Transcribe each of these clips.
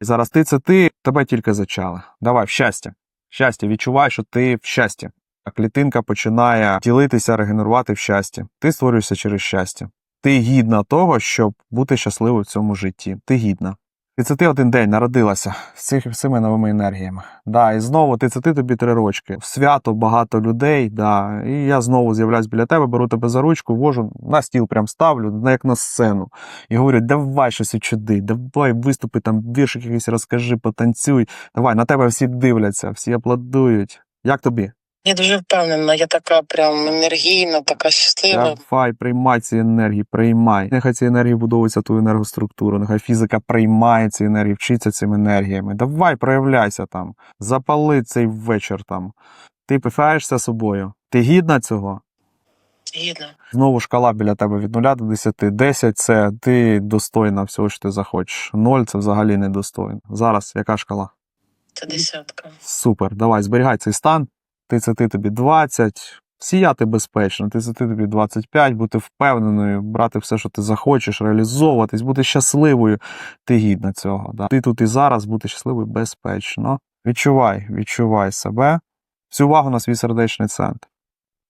І зараз ти це ти, тебе тільки зачали. Давай в щастя. Щастя, відчувай, що ти в щасті. А клітинка починає ділитися, регенерувати в щасті. Ти створюєшся через щастя. Ти гідна того, щоб бути щасливою в цьому житті. Ти гідна. 31 день народилася з цих всіми новими енергіями. Да, і знову 30 тобі три рочки. В свято багато людей, да, і я знову з'являюсь біля тебе, беру тебе за ручку, вожу на стіл, прям ставлю, як на сцену. І говорю, давай щось учуди, давай виступи там, віршик якийсь розкажи, потанцюй. Давай, на тебе всі дивляться, всі аплодують. Як тобі? Я дуже впевнена, я така прям енергійна, така щаслива. Давай, приймай ці енергії, приймай. Нехай ці енергії будуються твою енергоструктуру, нехай фізика приймає ці енергії, вчиться цими енергіями. Давай, проявляйся там, запали цей вечір там. Ти пишаєшся собою. Ти гідна цього? Гідна. Знову шкала біля тебе від 0 до 10. 10 це ти достойна всього, що ти захочеш. 0 це взагалі недостойно. Зараз яка шкала? Це десятка. Супер, давай, зберігай цей стан. Ти це ти тобі 20. Сіяти безпечно, ти це ти тобі 25, бути впевненою, брати все, що ти захочеш, реалізовуватись, бути щасливою. Ти гідна цього. Да? Ти тут і зараз бути щасливою безпечно. Відчувай, відчувай себе. Всю увагу на свій сердечний центр.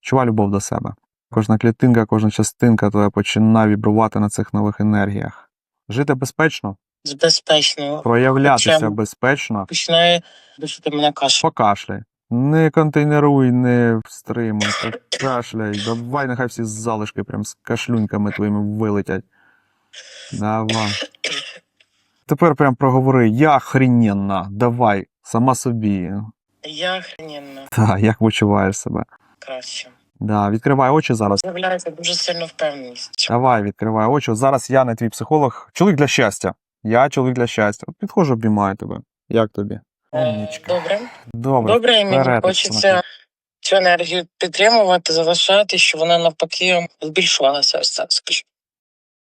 Відчувай любов до себе. Кожна клітинка, кожна частинка твоя починає вібрувати на цих нових енергіях. Жити безпечно, Безпечно. проявлятися Чим? безпечно. Починає душити мене каша. Покашляй. Не контейнеруй, не стримуй, так кашляй. Давай, нехай всі залишки прям з кашлюньками твоїми вилетять. Давай. Тепер прям проговори, я охрененна, давай, сама собі. Я охрененна. Так, як почуваєш себе? Краще. Да, відкривай очі зараз. З'являється дуже сильно впевненість. Давай, відкривай очі. Зараз я не твій психолог. Чоловік для щастя. Я чоловік для щастя. Підходжу, обіймаю тебе. Як тобі? Умнічка. Добре. Добре. Добре, і мені вперед, хочеться цю енергію підтримувати, залишати, щоб вона навпаки збільшувалася. Ось так скажу.